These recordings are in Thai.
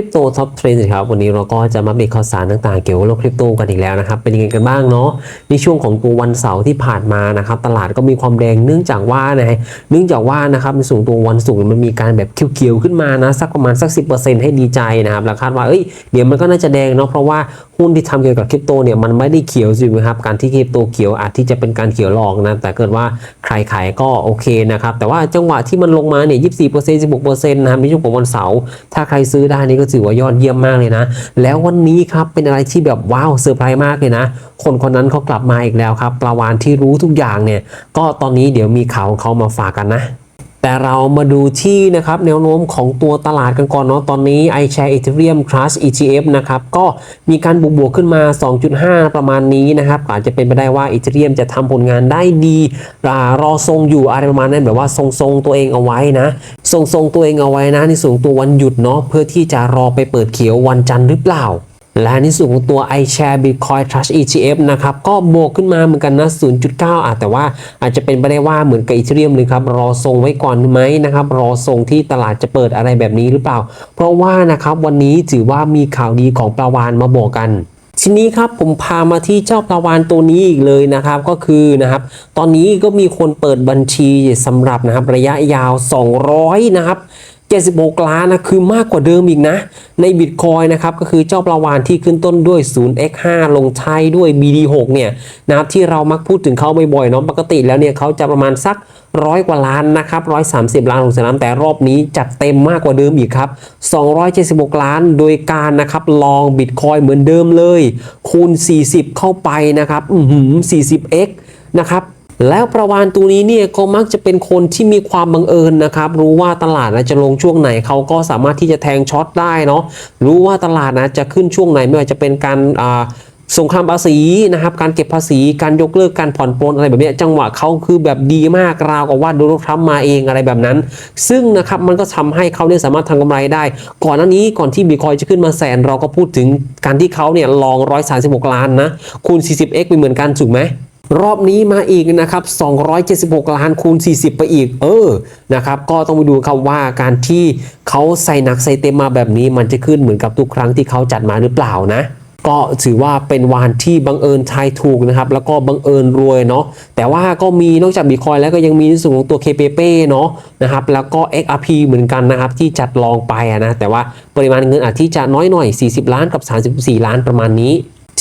ริปโตท็อปเทรนด์ครับวันนี้เราก็จะมาเบรกข่าวสารต่างๆ เกี่ยวกับโลกคริปโตกันอีกแล้วนะครับ เป็นยังไงกันบ้างเนาะในช่วงของตัววันเสาร์ที่ผ่านมานะครับ ตลาดก็มีความแดงเนื่องจากว่านะเนื่องจากว่านะครับในส่วนตัววันศุกร์มันมีการแบบเขียวๆขึ้นมานะสักประมาณสัก 10%ให้ดีใจนะครับแล้วคาดว่าเอ้ยเดี๋ยวมันก็น่าจะแดงเนาะเพราะว่า หุ้นที่ทำเกี่ยวกับคริปโตเนี่ยมันไม่ได้เขียวจริงไหมครับการที่คริปโตเขียวอาจที่จะเป็นการเขียวหลอกนะแต่เกิดว่าใครขายก็โอเคนะครับแต่ว่าจังหวะที่มันลงมาเนี่ย24% 16%นะครับในช่วงของวันเสาร์ถ้าใครซื้อได้นี่ก็ถือว่ายอดเยี่ยมมากเลยนะ แล้ววันนี้ครับเป็นอะไรที่แบบว้าวเซอร์ไพรส์มากเลยนะ คนคนนั้นเขากลับมาอีกแล้วครับปลาวานที่รู้ทุกอย่างเนี่ยก็ตอนนี้เดี๋ยวมีข่าวของเขามาฝากกันนะ แต่เรามาดูที่นะครับแนวโน้มของตัวตลาดกันก่อนเนาะตอนนี้ iShare Ethereum Trust ETF นะครับก็มีการบวกบวกขึ้นมา 2.5 ประมาณนี้นะครับอาจจะเป็นไปได้ว่า Ethereum จะทำผลงานได้ดีรารอทรงอยู่อะไรประมาณนั้นแบบว่าทรงๆตัวเองเอาไว้นะทรงๆตัวเองเอาไว้นะในส่วนของตัววันหยุดเนาะเพื่อที่จะรอไปเปิดเขียววันจันทร์หรือเปล่า และในส่วนของตัว iShare Bitcoin Trust ETF นะครับ ก็บวกขึ้นมาเหมือนกันนะ 0.9อะแต่ว่าอาจจะเป็นไปได้ว่าเหมือนกับอีเทเรียมเลยครับ รอทรงไว้ก่อนไหมนะครับ รอทรงที่ตลาดจะเปิดอะไรแบบนี้หรือเปล่า เพราะว่านะครับวันนี้ถือว่ามีข่าวดีของปลาวานมาบอกกันทีนี้ครับผมพามาที่เจ้าปลาวานตัวนี้อีกเลยนะครับก็คือนะครับตอนนี้ก็มีคนเปิดบัญชีสำหรับนะครับระยะยาว 200นะครับ 76 ล้านนะคือมากกว่าเดิมอีกนะ ในบิตคอยนะครับก็คือเจ้าปลาวานที่ขึ้นต้นด้วย 0x5 ลงท้ายด้วย BD6 เนี่ยนะครับที่เรามักพูดถึงเขาบ่อยๆเนาะปกติแล้วเนี่ยเขาจะประมาณสักร้อยกว่าล้านนะครับ130ล้านของสนามแต่รอบนี้จัดเต็มมากกว่าเดิมอีกครับ276ล้านโดยการนะครับลองบิตคอยเหมือนเดิมเลย คูณ 40 เข้าไปนะครับอือหือ 40x นะครับ แล้วประวานตัวนี้เนี่ยก็มักจะเป็นคนที่มีความบังเอิญนะครับ รู้ว่าตลาดนะจะลงช่วงไหนเขาก็สามารถที่จะแทงช็อตได้เนาะรู้ว่าตลาดนะจะขึ้นช่วงไหนไม่ว่าจะเป็นการอ่าสงครามภาษีนะครับ การเก็บภาษีการยกเลิกการผ่อนปลนอะไรแบบนี้จังหวะเขาคือแบบดีมากราวกับว่าโดนัลด์ทรัมป์มาเองอะไรแบบนั้น ซึ่งนะครับมันก็ทำให้เขาเนี่ยสามารถทำกำไรได้ ก่อนหน้านี้ก่อนที่บิตคอยจะขึ้นมาแสนเราก็พูดถึงการที่เขาเนี่ยลอง 136 ล้านนะคูณ 40x ไปเหมือนกันถูกไหม รอบนี้มาอีกนะครับ 276 ล้านคูณ 40 ไปอีก เออ นะครับ ก็ต้องไปดูครับว่าการที่เขาใส่หนักใส่เต็มมาแบบนี้ มันจะขึ้นเหมือนกับทุกครั้งที่เขาจัดมาหรือเปล่านะ ก็ถือว่าเป็นวานที่บังเอิญทายถูกนะครับ แล้วก็บังเอิญรวยเนาะ แต่ว่าก็มีนอกจากบิตคอยแล้วก็ยังมีในส่วนของตัว KPP เนาะนะครับ แล้วก็ XRP เหมือนกันนะครับที่จัดลองไปนะ แต่ว่าปริมาณเงินอาจที่จะน้อยหน่อย 40 ล้านกับ 34 ล้านประมาณนี้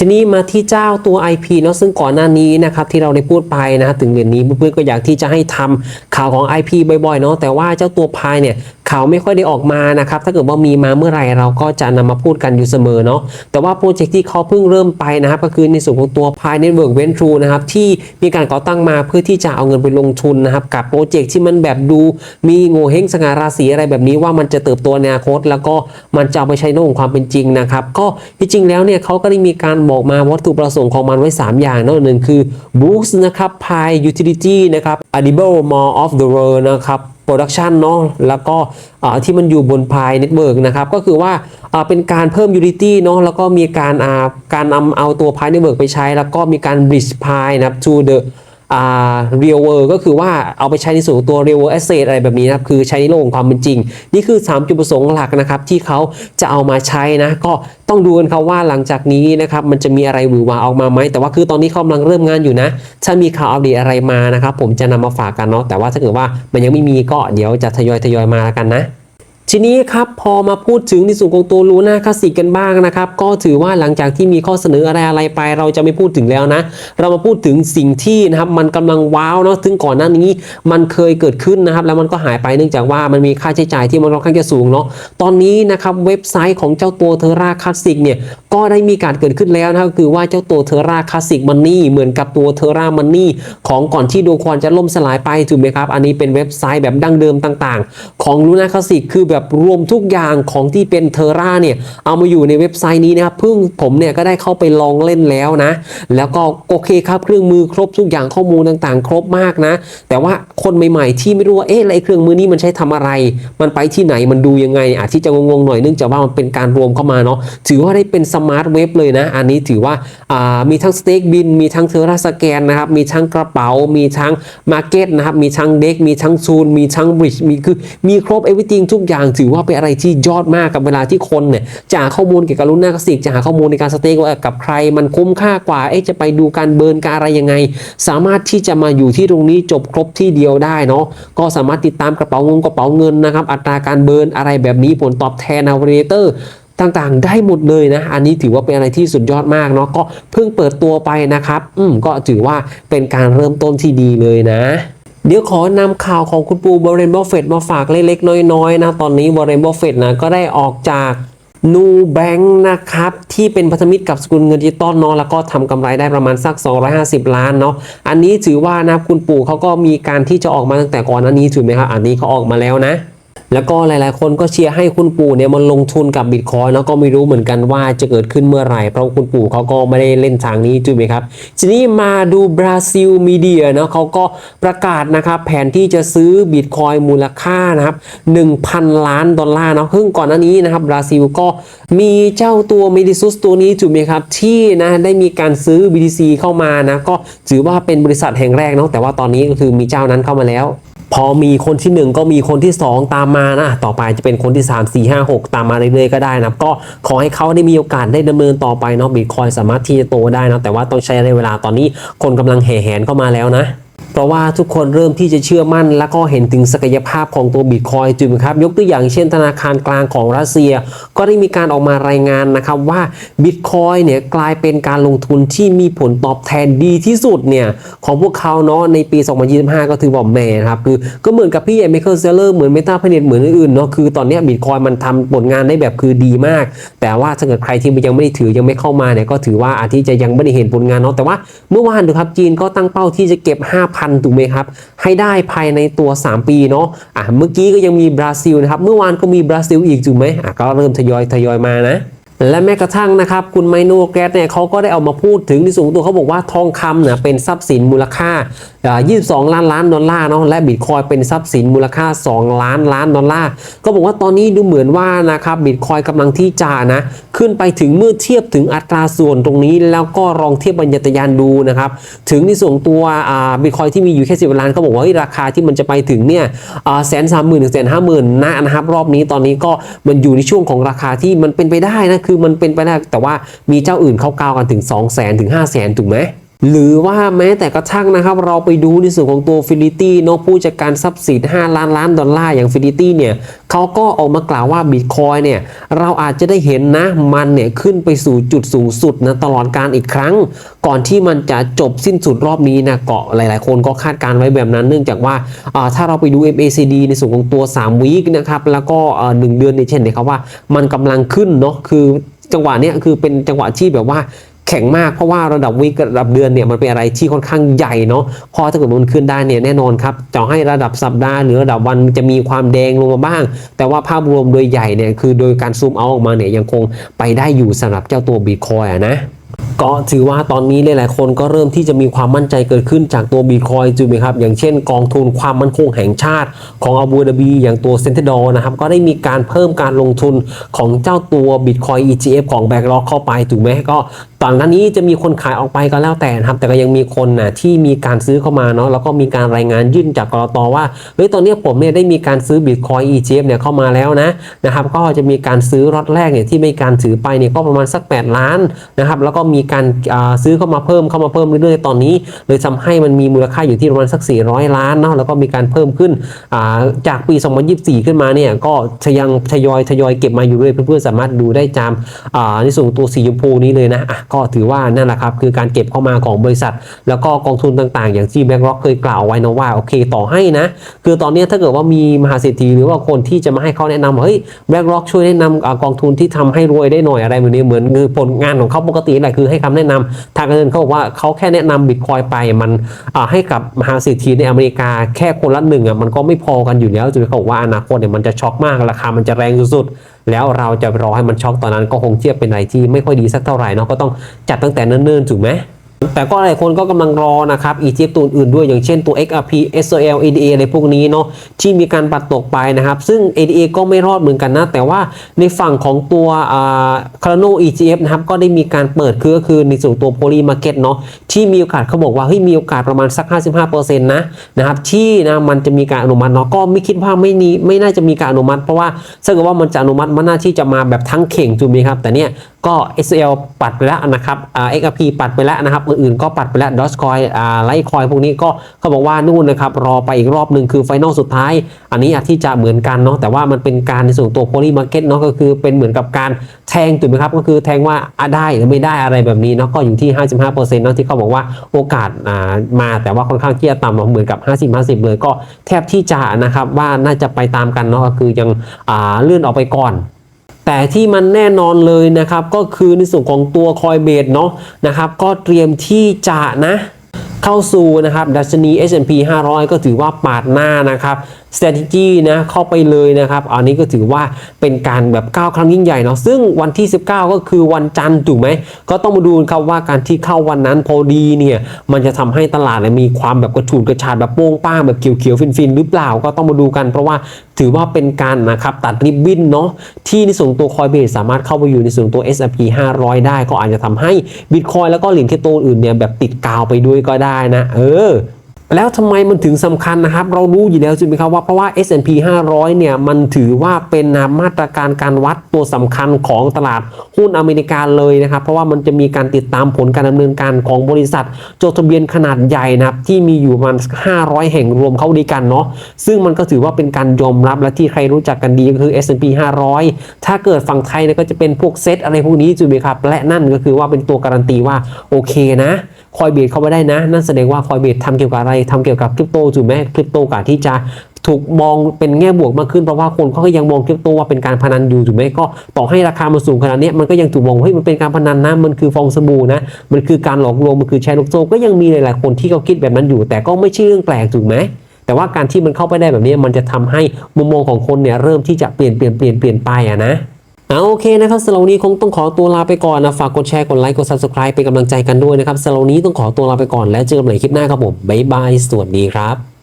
ทีนี้มาที่เจ้าตัว IP เนาะซึ่งก่อนหน้านี้นะครับที่เราได้พูดไปนะถึงเหรียญนี้เพื่อนๆก็อยากที่จะให้ทำข่าวของ IP บ่อยๆเนาะแต่ว่าเจ้าตัวพายเนี่ย ขาไม่ค่อยได้ออกมานะครับ ถ้าเกิดว่ามีมาเมื่อไหร่เราก็จะนำมาพูดกันอยู่เสมอเนาะ แต่ว่าโปรเจกต์ที่เขาเพิ่งเริ่มไปนะครับ ก็คือในส่วนของตัว Pi Network Venture นะครับ ที่มีการก่อตั้งมาเพื่อที่จะเอาเงินไปลงทุนนะครับ กับโปรเจกต์ที่มันแบบดูมีโงเฮงสง่าราศีอะไรแบบนี้ว่ามันจะเติบโตในอนาคต แล้วก็มันจะเอาไปใช้ในโลกของความเป็นจริงนะครับ ก็ที่จริงแล้วเนี่ยเขาก็ได้มีการบอกมาวัตถุประสงค์ของมันไว้ 3 อย่างเนาะหนึ่งคือ Boost นะครับ Pi Utility นะครับ Adible More of the World นะครับ โปรดักชันเนาะแล้วก็ที่มันอยู่บน Pi Network นะครับก็คือว่าเป็นการเพิ่มยูนิตี้เนาะแล้วก็มีการการนำเอาตัว Pi Network ไปใช้ แล้วก็มีการบลิชพายนะครับ to the อ่า real world ก็คือว่าเอาไปใช้ในส่วนของตัว real world asset อะไรแบบนี้นะครับคือใช้ในโลกของความเป็นจริง นี่คือ 3 จุดประสงค์หลักนะครับที่เขาจะเอามาใช้นะก็ต้องดูกันครับว่าหลังจากนี้นะครับมันจะมีอะไรหวือหวาออกมาไหมแต่ว่าคือตอนนี้เขากำลังเริ่มงานอยู่นะ ถ้ามีข่าวอัปเดตอะไรมานะครับผมจะนำมาฝากกันเนาะแต่ว่าถ้าเกิดว่ามันยังไม่มีก็เดี๋ยวจะทยอยทยอยมาแล้วกันนะ ทีนี้ครับพอมาพูดถึงในส่วนของตัวลูน่าคลาสสิกกันบ้างนะครับ ก็ถือว่าหลังจากที่มีข้อเสนออะไรอะไรไป เราจะไม่พูดถึงแล้วนะ เรามาพูดถึงสิ่งที่นะครับมันกำลังว้าวเนาะถึงก่อนหน้านี้มันเคยเกิดขึ้นนะครับ แล้วมันก็หายไปเนื่องจากว่ามันมีค่าใช้จ่ายที่มันค่อนข้างจะสูงเนาะตอนนี้นะครับเว็บไซต์ของเจ้าตัวเทอร่าคลาสสิกเนี่ยก็ได้มีการเกิดขึ้นแล้วนะครับคือว่าเจ้าตัวเทอร่าคลาสสิกมันนี่เหมือนกับตัวเทอร่ามันนี่ของก่อนที่โดควอนจะล่มสลายไปถูกไหมครับอันนี้เป็นเว็บไซต์แบบดั้งเดิมต่าง ๆ ของลูน่าคลาสสิกคือแบบรวมทุกอย่างของที่เป็นเทอร่าเนี่ยเอามาอยู่ในเว็บไซต์นี้นะครับเพิ่งผมเนี่ยก็ได้เข้าไปลองเล่นแล้วนะ แล้วก็โอเคครับเครื่องมือครบทุกอย่างข้อมูลต่างๆ ครบมากนะ แต่ว่าคนใหม่ๆที่ไม่รู้ว่าเอ๊ะอะไรเครื่องมือนี้มันใช้ทำอะไร มันไปที่ไหนมันดูยังไงอาจที่จะงงๆหน่อยเนื่องจากว่ามันเป็นการรวมเข้ามาเนาะถือว่าได้เป็นสมาร์ทเว็บเลยนะ อันนี้ถือว่าามีทั้งสเต็กบิน มีทั้งเทอร่าสแกนนะครับมีทั้งกระเป๋า มีทั้งมาร์เก็ตนะครับมีทั้งเด็กมีทั้งซูนมีทั้งบริดจ์มีคือมีครบเอวิติงทุกอย่างถือว่าเป็นอะไรที่ยอดมากกับเวลาที่คนเนี่ยจะหาข้อมูลเกี่ยวกับรุ่นหน้ากสิกจะหาข้อมูลในการสเต็กว่ากับใครมันคุ้มค่ากว่าเอ๊ะจะไปดูการเบิร์นการอะไรยังไง สามารถที่จะมาอยู่ที่ตรงนี้จบครบที่เดียวได้เนาะก็สามารถติดตามกระเป๋าเงินกระเป๋าเงินนะครับ อัตราการเบิร์นอะไรแบบนี้ผลตอบแทนนาวิเกเตอร์ต่างๆ ได้หมดเลยนะ อันนี้ถือว่าเป็นอะไรที่สุดยอดมากเนาะก็เพิ่งเปิดตัวไปนะครับ อืมก็ถือว่าเป็นการเริ่มต้นที่ดีเลยนะ เดี๋ยวขอนำข่าวของคุณปูบรเรนบอฟเฟตมาฝากเล็กๆ น้อยๆนะ ตอนนี้บรเรนบอฟเฟตนะก็ได้ออกจากนูแบงค์นะครับ ที่เป็นพันธมิตรกับสกุลเงินดิจิตอลเนาะแล้วก็ทำกำไรได้ประมาณสัก 250 ล้านเนาะอันนี้ถือว่านะคุณปู่เขาก็มีการที่จะออกมาตั้งแต่ก่อนอันนี้ถูกไหมครับอันนี้เขาออกมาแล้วนะ แล้วก็หลายๆ คนก็เชียร์ให้คุณปู่เนี่ยมันลงทุนกับบิตคอยน์แล้วก็ไม่รู้เหมือนกันว่าจะเกิดขึ้นเมื่อไหร่เพราะคุณปู่เขาก็ไม่ได้เล่นทางนี้ถูกไหมครับทีนี้มาดูบราซิลมีเดียเนาะเขาก็ประกาศนะครับแผนที่จะซื้อบิตคอยน์มูลค่านะครับ1,000 ล้านดอลลาร์เนาะซึ่งก่อนหน้านี้นะครับบราซิลก็มีเจ้าตัวมิดิซุสตัวนี้ถูกไหมครับที่นะได้มีการซื้อ BTC เข้ามานะก็ถือว่าเป็นบริษัทแห่งแรกเนาะแต่ว่าตอนนี้ก็คือมีเจ้านั้นเข้ามาแล้ว พอมีคนที่ 1 ก็มีคนที่ 2 ตามมานะ ต่อไปจะเป็นคนที่ 3 4 5 6 ตามมาเรื่อยๆก็ได้นะก็ขอให้เขาได้มีโอกาสได้ดำเนินต่อไปเนาะบิตคอยสามารถที่จะโตได้นะแต่ว่าต้องใช้ระยะเวลาตอนนี้คนกำลังแห่แหนเข้ามาแล้วนะ ราะว่าทุกคนเริ่มที่จะเชื่อมั่น แล้วก็เห็นถึงศักยภาพของตัวบิตคอยจุดครับยกตัวอย่างเช่นธนาคารกลางของรัสเซีย ก็ได้มีการออกมารายงานนะครับว่าบิตคอยเนี่ยกลายเป็นการลงทุนที่มีผลตอบแทนดีที่สุดเนี่ยของพวกเขาเนาะในปี 2025 ก็ถือว่าแม่นะครับคือก็เหมือนกับพี่ใหญ่ไมเคิลเซเลอร์เหมือนเมตาพเนตเหมือนอื่นๆเนาะคือตอนนี้บิตคอยมันทำผลงานได้แบบคือดีมาก แต่ว่าถ้าเกิดใครที่ยังไม่ได้ถือยังไม่เข้ามาเนี่ยก็ถือว่าอาจที่จะยังไม่ได้เห็นผลงานเนาะแต่ว่าเมื่อวานดูครับจีนก็ตั้งเป้าที่จะเก็บ 5,000ถูกไหมครับ ให้ได้ภายในตัว 3 ปีเนาะอะเมื่อกี้ก็ยังมีบราซิลนะครับ เมื่อวานก็มีบราซิลอีกถูกไหมอะก็เริ่มทยอยทยอยมานะ และแม้กระทั่งนะครับ คุณไมโนแกรสเนี่ยเขาก็ได้เอามาพูดถึงที่สูงตัวเขาบอกว่าทองคำเนี่ยเป็นทรัพย์สินมูลค่า 22 ล้านล้านดอลลาร์เนาะและบิตคอยเป็นทรัพย์สินมูลค่า 2 ล้านล้านดอลลาร์ก็บอกว่าตอนนี้ดูเหมือนว่านะครับบิตคอยกำลังที่จะนะขึ้นไปถึงเมื่อเทียบถึงอัตราส่วนตรงนี้ แล้วก็ลองเทียบบรรยัตยานดูนะครับถึงในส่วนตัวบิตคอยที่มีอยู่แค่10ล้านเขาบอกว่าราคาที่มันจะไปถึงเนี่ยแสนสามหมื่นถึงแสนห้าหมื่นนะนะครับรอบนี้ตอนนี้ก็มันอยู่ในช่วงของราคาที่มันเป็นไปได้นะคือมันเป็นไปได้แต่ว่ามีเจ้าอื่นเขากาวกันถึง 2 0 0 0 0 0ถึง 5 0 0 0 0 0 ถูกไหม หรือว่าแม้แต่กระทั่งนะครับ เราไปดูในส่วนของตัวฟิลิตี้เนาะผู้จัดการทรัพย์สิน 5 ล้านล้านดอลลาร์อย่างฟิลิตี้เนี่ยเขาก็ออกมากล่าวว่าบิตคอยเนี่ยเราอาจจะได้เห็นนะ มันเนี่ยขึ้นไปสู่จุดสูงสุดนะตลอดการอีกครั้ง ก่อนที่มันจะจบสิ้นสุดรอบนี้นะเกาะหลาย ๆ คนก็คาดการณ์ไว้แบบนั้น เนื่องจากว่าถ้าเราไปดู MACD ในส่วนของตัว 3 วีคนะครับแล้วก็หนึ่งเดือนเนี่ยเช่นนะครับว่ามันกำลังขึ้นเนาะคือจังหวะเนี้ยคือเป็นจังหวะที่แบบว่า แข็งมากเพราะว่าระดับวีคกับระดับเดือนเนี่ยมันเป็นอะไรที่ค่อนข้างใหญ่เนาะพอถ้าเกิดมันขึ้นได้เนี่ยแน่นอนครับจะให้ระดับสัปดาห์หรือระดับวันจะมีความแดงลงมาบ้าง แต่ว่าภาพรวมโดยใหญ่เนี่ยคือโดยการซูมเอาออกมาเนี่ยยังคงไปได้อยู่สำหรับเจ้าตัวบิตคอยนะก็ถือว่าตอนนี้หลายๆ คนก็เริ่มที่จะมีความมั่นใจเกิดขึ้นจากตัวบีคอยจูไหมครับ อย่างเช่นกองทุนความมั่นคงแห่งชาติของอาบูดาบี อย่างตัวเซนเตดอนะครับ ก็ได้มีการเพิ่มการลงทุนของเจ้าตัว Bitcoin ETF ของ BlackRock เข้าไปถูกไหมก็ตอนนั้นนี้จะมีคนขายออกไปก็แล้วแต่นะครับ แต่ก็ยังมีคนนะที่มีการซื้อเข้ามาเนาะแล้วก็มีการรายงานยื่นจากกรตว่าเฮ้ยตอนนี้ผมเนี่ยได้มีการซื้อ Bitcoin ETF เนี่ยเข้ามาแล้วนะนะครับ ก็จะมีการซื้อรอตแรกเนี่ยที่มีการถือไปเนี่ยก็ประมาณสัก 8 ล้านนะครับแล้วก็มีการาซื้อเข้ามาเพิ่มเข้ามาเพิ่มเรื่อยๆตอนนี้เลยทำให้มันมีมูลค่าอยู่ที่ประมาณสัก 400 ล้านเนาะแล้วก็มีการเพิ่มขึ้นาจากปี 2024 ขึ้นมาเนี่ยก็ทยงทยอยทยอยเก็บมาอยู่เรื่อยเพื่อนๆสามารถดูได้จามาในส่วนตัวสีชมพูนี้เลยนะก็ถือว่านั่นแหละครับคือการเก็บเข้ามาของบริษัท แล้วก็กองทุนต่างๆ อย่างที่แบงก์ร็อกเคยกล่าวไว้นะว่าโอเคต่อให้นะ คือตอนนี้ถ้าเกิดว่ามีมหาเศรษฐีหรือว่าคนที่จะมาให้เขาแนะนำเฮ้ยแบงก์ร็อกช่วยแนะนำอ่ากองทุนที่ทำให้รวยได้หน่อยอะไรแบบนี้เหมือนคือผลงานของเขาปกติแหละคือให้คำแนะนำทางการเงินเขาบอกว่าเขาแค่แนะนำบิตคอยไปมันให้กับมหาเศรษฐีในอเมริกาแค่คนละหนึ่งอะมันก็ไม่พอกันอยู่แล้วจนเขาบอกว่าอนาคตเนี่ยมันจะช็อกมากราคามันจะแรงสุดๆ แล้วเราจะรอให้มันช็อกตอนนั้นก็คงเทียบเป็นอะไรที่ไม่ค่อยดีสักเท่าไหร่เนาะก็ต้องจัดตั้งแต่เนิ่นๆถูกไหม แต่ก็หลายคนก็กำลังรอนะครับ ETF ตัวอื่นด้วยอย่างเช่นตัว XRP SOL ADA อะไรพวกนี้เนาะที่มีการปัดตกไปนะครับ ซึ่ง ADA ก็ไม่รอดเหมือนกันนะ แต่ว่าในฝั่งของตัวคาร์โน ETF นะครับก็ได้มีการเปิดคือก็คือในส่วนตัว Poly Market เนาะที่มีโอกาสเขาบอกว่าเฮ้ยมีโอกาสประมาณสัก 55%นะนะครับที่นะมันจะมีการอนุมัติเนาะก็ไม่คิดว่าไม่นี้ไม่น่าจะมีการอนุมัติ เพราะว่าถ้าเกิดว่ามันจะอนุมัติมันน่าที่จะมาแบบทั้งเข่งถูกไหมครับแต่เนี่ยก็ SL ปัดไปแล้วนะครับอ่า XRP ปัดไปแล้วนะครับอื่นๆก็ปัดไปแล้ว Dogecoin อ่า Litecoin พวกนี้ก็เขาบอกว่านู่นนะครับรอไปอีกรอบหนึ่งคือไฟนอลสุดท้าย อันนี้อาจที่จะเหมือนกันเนาะแต่ว่ามันเป็นการในส่วนตัว Poly Market เนาะก็คือเป็นเหมือนกับการแทงถูกไหมครับก็คือแทงว่าอะได้หรือไม่ได้อะไรแบบนี้เนาะก็อยู่ที่ 55%เนาะที่เขาบอกว่าโอกาสอ่ามาแต่ว่าค่อนข้างที่จะต่ำเนาเหมือนกับ 50-50 เลยก็แทบที่จะนะครับว่าน่าจะไปตามกันเนาะก็คือยังอ่าเลื่อนออกไปก่อน แต่ที่มันแน่นอนเลยนะครับ ก็คือในส่วนของตัวคอยเบดเนาะนะครับ ก็เตรียมที่จะนะ เข้าสู่นะครับดัชนี S&P 500 ก็ถือว่าปาดหน้านะครับ strategy นะเข้าไปเลยนะครับ อันนี้ก็ถือว่าเป็นการแบบก้าวครั้งยิ่งใหญ่เนาะซึ่งวันที่ 19 ก็คือวันจันทร์ถูกไหม ก็ต้องมาดูครับว่าการที่เข้าวันนั้นพอดีเนี่ยมันจะทำให้ตลาดเนี่ยมีความแบบกระฉูดกระชาดแบบโป้งป้างแบบเขียวๆ ฟินๆ หรือเปล่าก็ต้องมาดูกัน เพราะว่าถือว่าเป็นการนะครับตัดริบบิ้นเนาะที่ในส่วนตัวคอยเบสสามารถเข้าไปอยู่ในส่วนตัว S&P 500 ได้ก็อาจจะทำให้บิตคอยแล้วก็เหรียญคริปโตอื่นเนี่ยแบบติดกาวไปด้วยก็ได้ได้นะ เออ แล้วทำไมมันถึงสำคัญนะครับ เรารู้อยู่แล้วใช่ไหมครับว่าเพราะว่า S&P 500 เนี่ย มันถือว่าเป็นมาตรการการวัดตัวสำคัญของตลาดหุ้นอเมริกาเลยนะครับ เพราะว่ามันจะมีการติดตามผลการดำเนินการของบริษัท จดทะเบียนขนาดใหญ่นะครับ ที่มีอยู่ประมาณ 500 แห่งรวมเข้าด้วยกันเนาะซึ่งมันก็ถือว่าเป็นการยอมรับและที่ใครรู้จักกันดีก็คือ S&P 500 ถ้าเกิดฝั่งไทยเนี่ยก็จะเป็นพวกเซตอะไรพวกนี้ใช่ไหมครับและนั่นก็คือว่าเป็นตัวการันตีว่าโอเคนะ คอยเบสเข้าไปได้นะ นั่นแสดงว่าคอยเบสทำเกี่ยวกับอะไรทำเกี่ยวกับคริปโตถูกไหมคริปโตกาที่จะถูกมองเป็นแง่บวกมากขึ้นเพราะว่าคนเขาก็ยังมองคริปโตว่าเป็นการพนันอยู่ถูกไหมก็ต่อให้ราคามันสูงขนาดนี้มันก็ยังถูกมองว่าเฮ้ยมันเป็นการพนันนะมันคือฟองสบู่นะมันคือการหลอกลวงมันคือแชร์ลูกโซ่ก็ยังมีหลายๆคนที่เขาคิดแบบนั้นอยู่ แต่ก็ไม่ใช่เรื่องแปลกถูกไหมแต่ว่าการที่มันเข้าไปได้แบบนี้มันจะทำให้มุมมองของคนเนี่ยเริ่มที่จะเปลี่ยนเปลี่ยนเปลี่ยนเปลี่ยนไปอะนะ เอาโอเคนะครับสำหรับวันนี้คงต้องขอตัวลาไปก่อนนะ ฝากกดแชร์ กดไลค์ กด subscribe เป็นกำลังใจกันด้วยนะครับสำหรับวันนี้ต้องขอตัวลาไปก่อนแล้วเจอกันใหม่คลิปหน้าครับผมบ๊ายบาย สวัสดีครับ